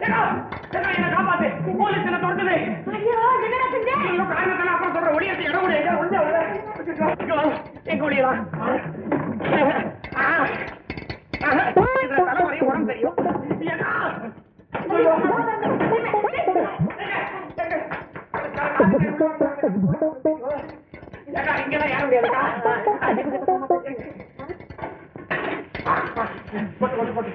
என்னை காப்பாத்து. போலீஸ் என்னை ஐயோ, காரணத்தெல்லாம் அப்புறம் சொல்றேன். ஒளியத்தை இடம் கொடு. எங்க ஒளியலாம்? தலைவலி, உடம்பு தெரியும். இங்கெல்லாம் ஏற முடியாதுக்கா. போட்டு, போட்டு, போட்டு.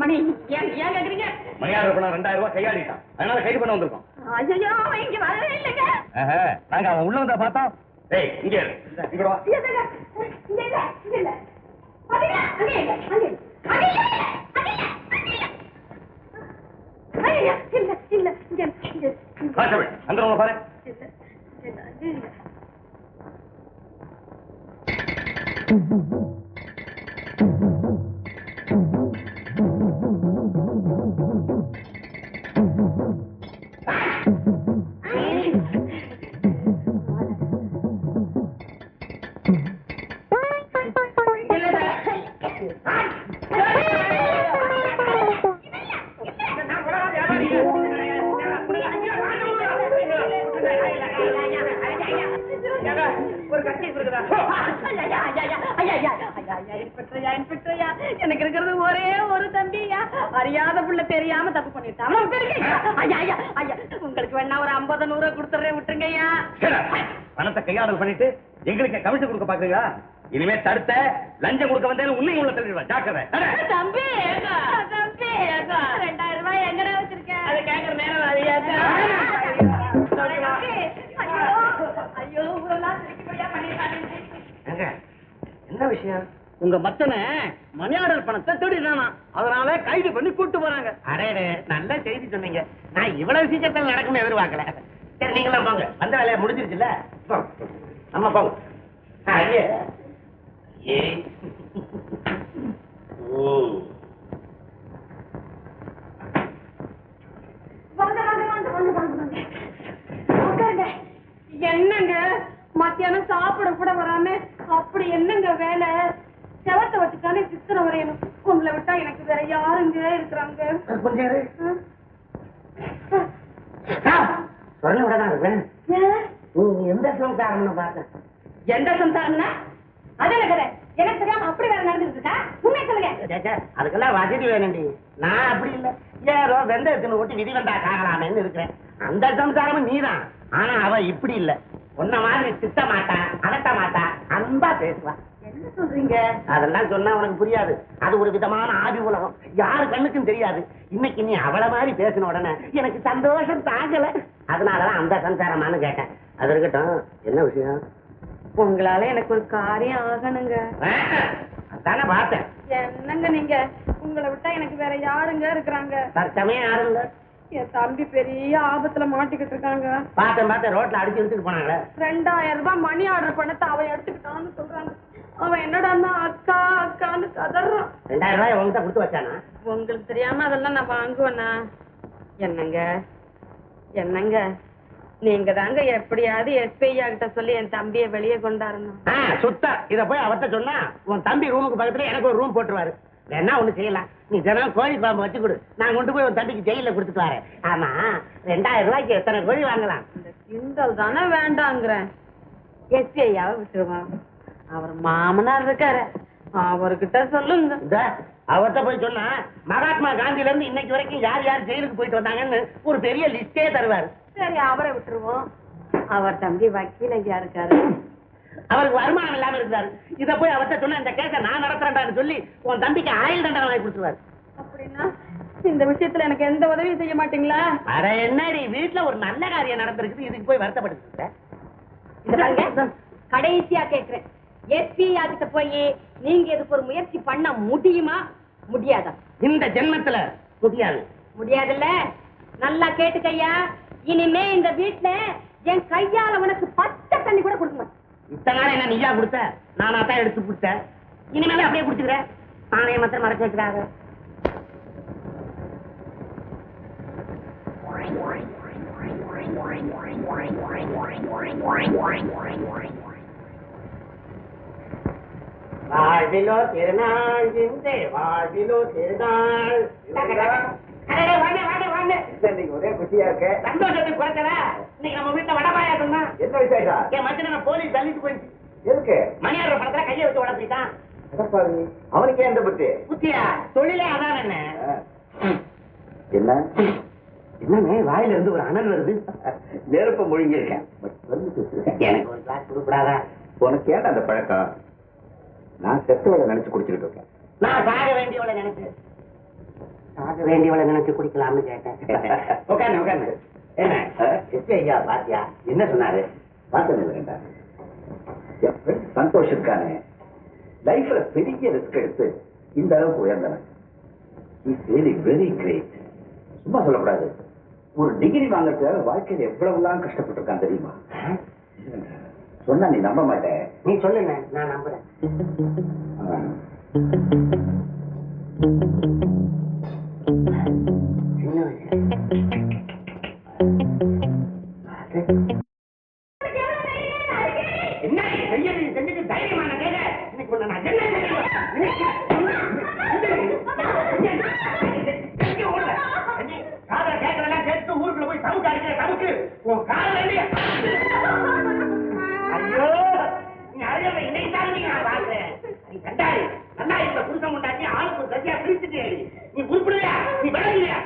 மணி ஏன் ஏன் கேக்குறீங்க? மணியாளர் பணம் ரெண்டாயிரம் ரூபாய் கையாடிட்டான் அதனால கைது பண்ண வந்திருக்கோம். ஐயோ இங்க வரவே இல்லைங்க. நாங்க அவன் உள்ள வந்தா பார்த்தோம். ஏய் இங்க இரு. இங்க வா இங்க இல்ல, இங்க இல்ல. அங்க இல்ல, அங்க இல்ல, அங்க இல்ல, அங்க இல்ல. ஐயோ, இல்ல, இல்ல, இங்க இங்க இல்ல. காசவள் அந்த உள்ள பாரு இல்ல, இல்ல, அங்க இல்ல. எனக்கு இருக்கிறது ஒரே ஒரு தம்பியா? அறியாத புள்ள தெரியாம தப்பு பண்ணிட்டான். அவனை விட்டுடுங்க. ஐயா, ஐயா, ஐயா, உங்களுக்கு வேணா ஒரு ஐம்பது நூறு கொடுத்துறேன் விட்டுருங்க ஐயா. சரி, பணத்தை கையாடல் பண்ணிட்டு எங்களுக்கு கமிஷன் கொடுக்க பாக்குறீங்களா? இனிமே தடுத்த லஞ்சம் கொடுக்க உள்ள ஜாக்கிரதை. நட. தம்பி தம்பி ரெண்டாயிரம் ரூபாய் எங்கடா வச்சிருக்க? அதை கேட்கற நேரம் அறியாதா? ஐயோ ஐயோ ஊரெல்லாம் திருப்படியா பண்ணிட்டாங்க ஏங்க, என்ன விஷயம்? உங்க மச்சனை மணி ஆர்டர் பணத்தை திருடினானா அதனால கைது பண்ணி கூட்டு போறாங்க. அடே நல்ல செய்தி சொன்னீங்க. நான் இவ்வளவு சீக்கிரத்தில் நடக்கும் எதிர்பார்க்கல. சரி நீங்களும் போங்க வந்த வேலையை முடிஞ்சிருச்சுல்ல. அம்மா போங்க. ஏ. உட்காருங்க. என்னங்க? மத்தியானம் சாப்பிட கூட வராம அப்படி என்னங்க வேலை? செவத்தை வச்சுக்கானே சித்திரம் வரையணும் உங்களை விட்டா எனக்கு வேற யாருங்க இருக்கிறாங்க? சொல்ல விட தான் இருப்பேன் ஏன்? நீ எந்த சம்சாரம்னு பார்த்தேன்? எந்த சம்சாரம்னா? அது என்ன கதை. எனக்கு தெரியாம அப்படி வேற நடந்துட்டு இருக்கா? உண்மை சொல்லுங்க. அதுக்கெல்லாம் வசதி வேணும்டி. நான் அப்படி இல்ல. ஏதோ வெந்தயத்தின் ஓட்டி விதி வந்தா காகலாமேன்னு இருக்கிறேன். அந்த சம்சாரமும் நீதான். ஆனா அவ இப்படி இல்ல. உன்ன மாதிரி திட்ட மாட்டா அதட்ட மாட்டா அன்பா பேசுவா. என்ன சொல்றீங்க? அதெல்லாம் சொன்னா உனக்கு புரியாது. அது ஒரு விதமான ஆதி உலகம். யாரு கண்ணுக்கும் தெரியாது. இன்னைக்கு நீ அவள மாதிரி பேசின உடனே எனக்கு சந்தோஷம் தாங்கல. அதனாலதான் அந்த சம்சாரமான்னு கேட்டேன். அது இருக்கட்டும். என்ன விஷயம்? உங்களால எனக்கு ஒரு காரியம் ஆகணுங்க. அதானே பார்த்தேன். என்னங்க நீங்க? உங்களை விட்டா எனக்கு வேற யாருங்க இருக்கிறாங்க? தற்சமயம் யாரும் இல்ல. என் தம்பி பெரிய ஆபத்துல மாட்டிக்கிட்டு இருக்காங்க. பார்த்தேன் பார்த்தேன். ரோட்ல அடிச்சு எடுத்துட்டு போனாங்களே. ரெண்டாயிரம் ரூபாய் மணி ஆர்டர் பண்ணத்தை அவன் எடுத்துக்கிட்டான்னு சொல்றாங்க. அவன் என்னடான்னா அக்கா அக்கான்னு கதறான். ரெண்டாயிரம் ரூபாய் உங்ககிட்ட கொடுத்து வச்சானா? உங்களுக்கு தெரியாம அதெல்லாம் நான் வாங்குவேனா என்னங்க? என்னங்க? நீங்க தாங்க எப்படியாவது எஸ்பிஐ கிட்ட சொல்லி என் தம்பியை வெளியே கொண்டாடணும் ஆ, சுத்தா இத போய் அவர்ட்ட சொன்னா உன் தம்பி ரூமுக்கு பக்கத்துல எனக்கு ஒரு ரூம் போட்டுருவாரு. என்ன ஒண்ணு செய்யலாம்? நீ தினம் கோழி குழம்பு வச்சு கொடு. நான் கொண்டு போய் உன் தம்பிக்கு ஜெயில கொடுத்துட்டு வரேன். ஆமா ரெண்டாயிரம் ரூபாய்க்கு எத்தனை கோழி வாங்கலாம்? இந்த கிண்டல் தானே வேண்டாங்கிறேன். எஸ்பிஐயாவை விட்டுருவான் அவர் மாமனார் இருக்காரு. அவர்கிட்ட சொல்லுங்க. இந்த அவர்ட்ட போய் சொன்னா மகாத்மா காந்தில இருந்து இன்னைக்கு வரைக்கும் யார் யார் ஜெயிலுக்கு போயிட்டு வந்தாங்கன்னு ஒரு பெரிய லிஸ்டே தருவாரு. சரி அவரை விட்டுருவோம். அவர் தம்பி வக்கீல் ஐயா இருக்காரு. அவருக்கு வருமானம் இல்லாம இருந்தாரு இத போய் அவர்ட்ட சொன்னா இந்த கேஸ நான் நடத்துறேன்டான்னு சொல்லி உன் தம்பிக்கு ஆயுள் தண்டனை வாங்கி கொடுத்துருவாரு. அப்படின்னா இந்த விஷயத்துல எனக்கு எந்த உதவியும் செய்ய மாட்டீங்களா? அட என்னடி வீட்டுல ஒரு நல்ல காரியம் நடந்திருக்குது இதுக்கு போய் பாருங்க. கடைசியா கேக்குறேன். எஸ்பி கிட்ட போய் நீங்க இதுக்கு ஒரு முயற்சி பண்ண முடியுமா? முடியாதா? இந்த ஜென்மத்துல முடியாது முடியாதுல்ல. நல்லா கேட்டுக்கையா இனிமே இந்த வீட்ல என் கையால உனக்கு பச்சை தண்ணி கூட கொடுக்க மாட்டேன். இத்தனை நாள் என்ன நீயா கொடுத்த? நானா தான் எடுத்து கொடுத்தேன். இனிமேல அப்படியே குடிச்சுக்கிறேன் நானே மாத்திரம் மறைச்சு வைக்கிறாங்க. வாழ்விலோ திருநாள் வாழ்விலோ திருநாள். ஒரே குஷியா இருக்க? சந்தோஷத்துக்கு குறைச்சல இன்னைக்கு நம்ம வீட்டுல வடபாயாட்டம் தான் என்ன விசேஷம்? என் மச்சன போலீஸ் தள்ளிட்டு போயிடுச்சு. எதுக்கு? மணியாடுற படத்துல கையை வச்சு உடப்பிட்டான் அவனுக்கே எந்த புத்தி? புத்தியா? தொழிலே அதான் என்ன. என்ன? வாயில இருந்து ஒரு அனல் வருது. நெருப்ப முழுங்கி இருக்கேன் எனக்கு ஒரு கிளாஸ் கொடுக்கூடாதா உனக்கு ஏன் அந்த பழக்கம்? நான் செத்தவளை நினைச்சு குடிச்சுக்கிட்டு இருக்கேன் நான் சாக வேண்டியவளை நினைச்சு சாக வேண்டியவளை நினைச்சு குடிக்கலாம்னு கேட்டேன். உட்காந்து உட்காந்து என்ன? பாத்தியா? என்ன சொன்னாரு? friend சந்தோஷ் இருக்கானே லைஃப்ல பெரிய ரிஸ்க் எடுத்து இந்த அளவுக்கு உயர்ந்தவன். இஸ் ரியலி வெரி கிரேட் சும்மா சொல்லக்கூடாது. ஒரு டிகிரி வாங்கறதுக்காக வாழ்க்கையில எவ்வளவுலாம் கஷ்டப்பட்டிருக்கான் தெரியுமா. சொன்னா நீ நம்ப மாட்டேன் நீ சொல்லுங்க நான் நம்புறேன். உன் காதுல ஐயோ நீ அழகை இன்னைக்கு நான் பாக்குறேன் நீ கண்டாரு நல்லா இப்ப புருஷன் கொண்டாட்டி ஆளுக்கு சரியா பிரிச்சுட்டே நீ உருப்பிடுவியா நீ விளங்குவியா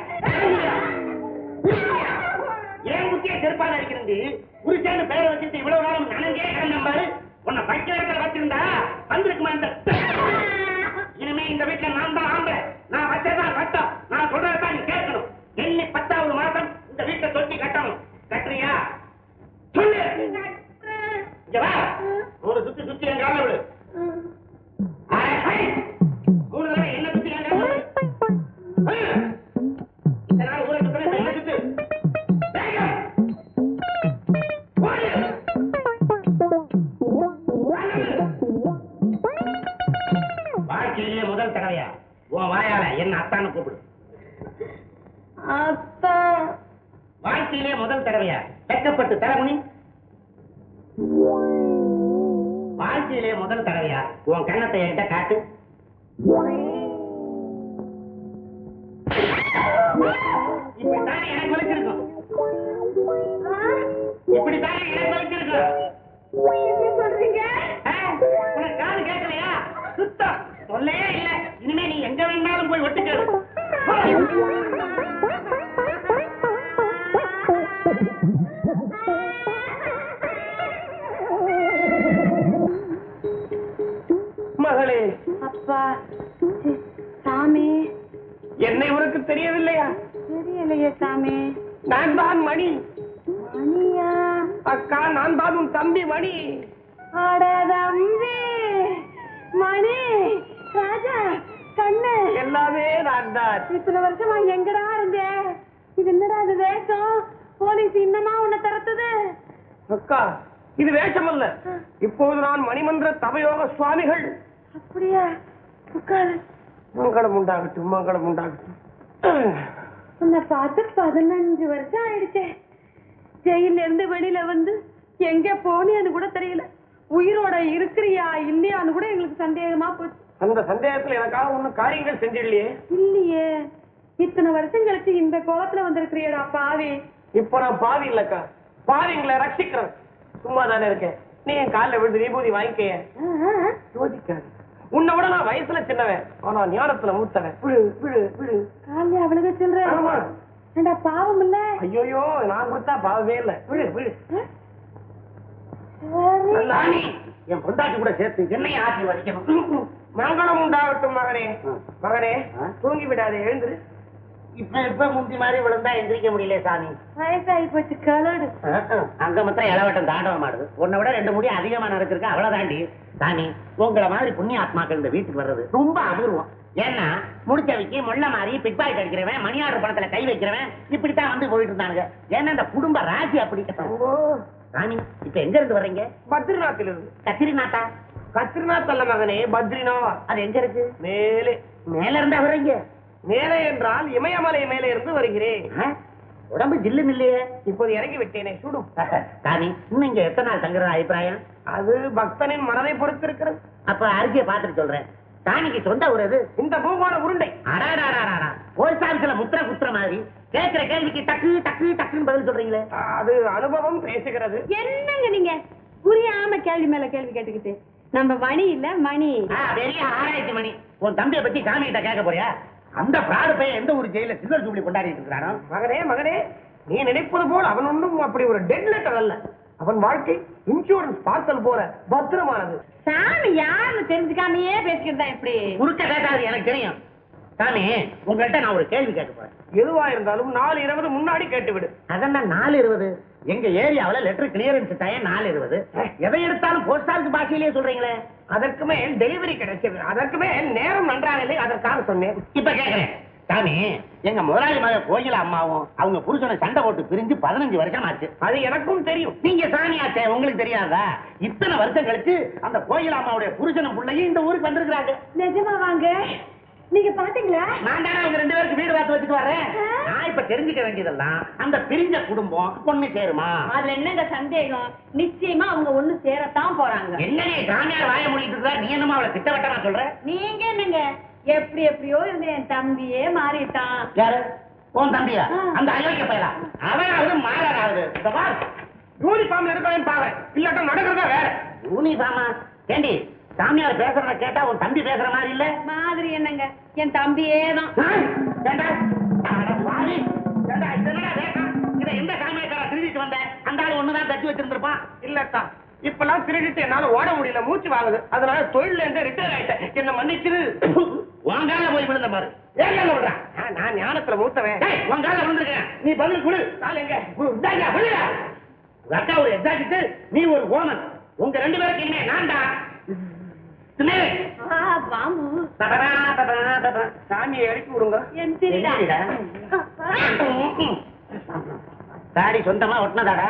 ஏன் முக்கிய செருப்பால அடிக்கிறது புருஷன்னு பேரை வச்சுட்டு வாழ்க்கையிலே முதல் தடவையா? உன் கண்ணத்தை என்கிட்ட காட்டு. இப்படித்தானே எனக்கு வலிச்சிருக்கும். இப்படித்தானே எனக்கு வலிச்சிருக்கும். என்ன சொல்றீங்க உனக்கு காது கேட்கலையா? சுத்தம். சொல்லையே இல்ல. இனிமே நீ எங்க வேணாலும் போய் ஒட்டுக்க தெரியவில்லையா? தெரியலையே சாமி. நான் தான் மணி. மணியா? அக்கா நான் தான் உன் தம்பி மணி. அட தம்பி. மணி ராஜா கண்ணு. எல்லாமே நான் தான். இத்தனை வருஷமா எங்கடா இருந்த? இது என்னடா இது வேஷம்? போலீஸ் இன்னமா உன்னை திறத்துது? அக்கா இது வேஷம் அல்ல. இப்போது நான் மணிமந்திர தபயோக சுவாமிகள். அப்படியா? உட்காரு. மங்களம் உண்டாகட்டும் மங்களம் உண்டாகட்டும். உன்னை பார்த்து பதினஞ்சு வருஷம் ஆயிடுச்சே. ஜெயில இருந்து வெளியில வந்து எங்க போனியான்னு கூட தெரியல. உயிரோட இருக்கிறியா இல்லையான்னு கூட எங்களுக்கு சந்தேகமா போச்சு. அந்த சந்தேகத்துல எனக்காக ஒண்ணும் காரியங்கள் செஞ்சிடலையே. இல்லையே. இத்தனை வருஷம் கழிச்சு இந்த கோலத்துல வந்திருக்கிறியடா பாவி. இப்போ நான் பாவி இல்லக்கா. பாவிங்களை ரட்சிக்கிறேன் சும்மா தானே இருக்கேன். நீ என் காலில் விழுந்து விபூதி வாங்கிக்க ஆ, ஆ. யோசிக்காது. உன்னை விட நான் வயசுல சின்னவன். ஆனா ஞானத்துல மூத்தவன். விழு விழு விழு. காலைல அவளுக்கு ஆமா. ஏண்டா பாவம் இல்ல? ஐயோயோ நான் கொடுத்தா பாவமே இல்ல. விழு விழு சரி. நல்லா நீ என் பொண்டாட்டி கூட சேர்த்து என்னையும் ஆற்றி வலிக்கணும் மங்களம் உண்டாகட்டும் மகனே. மகனே தூங்கி விடாதே எழுந்துரு. இப்ப இப்ப முந்தி மாதிரி விழுந்தா எந்திரிக்க முடியல சாமி. வயசாகி போச்சு கலடு. அங்க மாத்திரம் இளவட்டம் தாண்டவம் ஆடுது. உன்னை விட ரெண்டு முடி அதிகமா நடந்திருக்கு அவ்வளவு தாண்டி சாமி உங்களை மாதிரி புண்ணிய ஆத்மாக்கள் இந்த வீட்டுக்கு வர்றது ரொம்ப அபூர்வம். ஏன்னா முடிச்ச வைக்கி முள்ள மாறி பிக் பாக்கெட் அடிக்கிறவன் மணியாடு பணத்துல கை வைக்கிறவன் இப்படித்தான் வந்து போயிட்டு இருந்தானுங்க. ஏன்னா இந்த குடும்ப ராசி அப்படி. ராணி இப்ப எங்க இருந்து வர்றீங்க? பத்ரிநாத்தில் இருந்து கத்திரி நாட்டா கத்ரிநாத் அல்ல மகனே பத்ரிநாத். அது எங்க இருக்கு? மேலே. மேல இருந்தா வர்றீங்க? மேலே என்றால் இமயமலை மேலே இருந்து வருகிறேன்? உடம்பு ஜில்லுன்னு இல்லையே இப்போது இறங்கி விட்டேனே சுடும் சாமி இன்னும் இங்க எத்தனை நாள் தங்குற அபிப்பிராயம்? அது பக்தனின் மனதை பொறுத்து இருக்கிறது அப்ப அரிசியை பார்த்துட்டு சொல்றேன். சாமிக்கு சொந்த ஊர் எது? இந்த பூகோள உருண்டை. போஸ்ட் ஆபீஸ்ல முத்திர குத்துற மாதிரி. கேட்கிற கேள்விக்கு டக்கு டக்கு டக்குன்னு பதில் சொல்றீங்களே. அது அனுபவம் பேசுகிறது. என்னங்க நீங்க? புரியாம கேள்வி மேல கேள்வி கேட்டுக்கிட்டு. நம்ம மணி இல்ல மணி. பெரிய ஆராய்ச்சி மணி. உன் தம்பியை பத்தி சாமி கிட்ட கேட்க போறியா? அந்த பிராடு பையன் எந்த ஒரு ஜெயில சில்வர் ஜூப்ளி கொண்டாடிட்டு இருக்கிறானோ? மகனே மகனே நீ நினைப்பது போல் அவன் ஒன்றும் அப்படி ஒரு டெட் லெட்டர் அல்ல. அவன் வாழ்க்கை இன்சூரன்ஸ் பார்சல் போல பத்திரமானது. சாமி யாருன்னு தெரிஞ்சுக்காமயே பேசிக்கிட்டு தான் இப்படி? குறுக்க கேட்டாது எனக்கு தெரியும். சாமி உங்கள்கிட்ட நான் ஒரு கேள்வி கேட்க போறேன். எதுவா இருந்தாலும் நாலு இருபது முன்னாடி கேட்டுவிடு. அதான் நாலு இருபது? எங்க ஏரியாவுல லெட்டர் கிளியரன்ஸ் டைம் நாலு இருபது. எதை எடுத்தாலும் போஸ்ட் ஆபீஸ் பாஷையிலேயே சொல்றீங்களே? அதற்கு மேல் டெலிவரி கிடைச்சது அதற்கு மேல் நேரம் நன்றாக இல்லை அதற்காக சொன்னேன். இப்ப கேக்குறேன் சாமி எங்க முதலாளி மக கோயில அம்மாவும் அவங்க புருஷனை சண்டை போட்டு பிரிஞ்சு பதினஞ்சு வருஷம் ஆச்சு. அது எனக்கும் தெரியும். நீங்க சாமியாச்சே உங்களுக்கு தெரியாதா? இத்தனை வருஷம் கழிச்சு அந்த கோயில் அம்மாவுடைய புருஷனும் பிள்ளையும் இந்த ஊருக்கு வந்திருக்கிறாங்க. நிஜமா வாங்க. நீங்க பாத்தீங்களா? நான் தானே அவங்க ரெண்டு பேருக்கு வீடு பார்த்து வச்சுட்டு வரேன். நான் இப்ப தெரிஞ்சுக்க வேண்டியதெல்லாம் அந்த பிரிஞ்ச குடும்பம் பொண்ணு சேருமா? அதுல என்னங்க சந்தேகம்? நிச்சயமா அவங்க ஒண்ணு சேரத்தான் போறாங்க. என்ன நீ சாமியார் வாய இருக்கா நீ என்னமா அவளை திட்டவட்டமா சொல்ற? நீங்க என்னங்க? எப்படி எப்படியோ இருந்த என் தம்பியே மாறிட்டான். யாரு? உன் தம்பியா. அந்த அயோக்கிய பயலா அவனாவது மாறாராவது இந்த பார் யூனிஃபார்ம்ல இருக்கவன் பாவன். இல்லாட்டா நடக்கிறதா வேற. யூனிஃபார்மா ஏண்டி சாமியார் பேசுறத கேட்டா உன் தம்பி பேசுற மாதிரி இல்ல? மாதிரி என்னங்க? என் தம்பியே தான். பாவி. எந்த சாமியார்காரா திருடிட்டு வந்த? அந்த ஆளு ஒண்ணுதான் தட்டி வச்சிருந்திருப்பான். இல்லத்தா இப்பெல்லாம் திருடிட்டு என்னால ஓட முடியல. மூச்சு வாங்குது. அதனால தொழில இருந்து ரிட்டையர் ஆயிட்டேன். என்ன மன்னிச்சிரு. உன் கால்ல போய் விழுந்த பாரு. ஏன் கால்ல விழுறா? ஆ, நான் ஞானத்துல மூத்தவன் கால்ல விழுந்திருக்கேன். நீ பதில் கொடு. கால் எங்க. உங்க அக்கா ஒரு எக்ஸாக்ட் நீ ஒரு ஓமன் உங்க ரெண்டு பேருக்கு தடடா, தடடா, தடடா. சாமியை இறக்கி விடுங்க? தாடி சொந்தமா ஒட்டினதாடா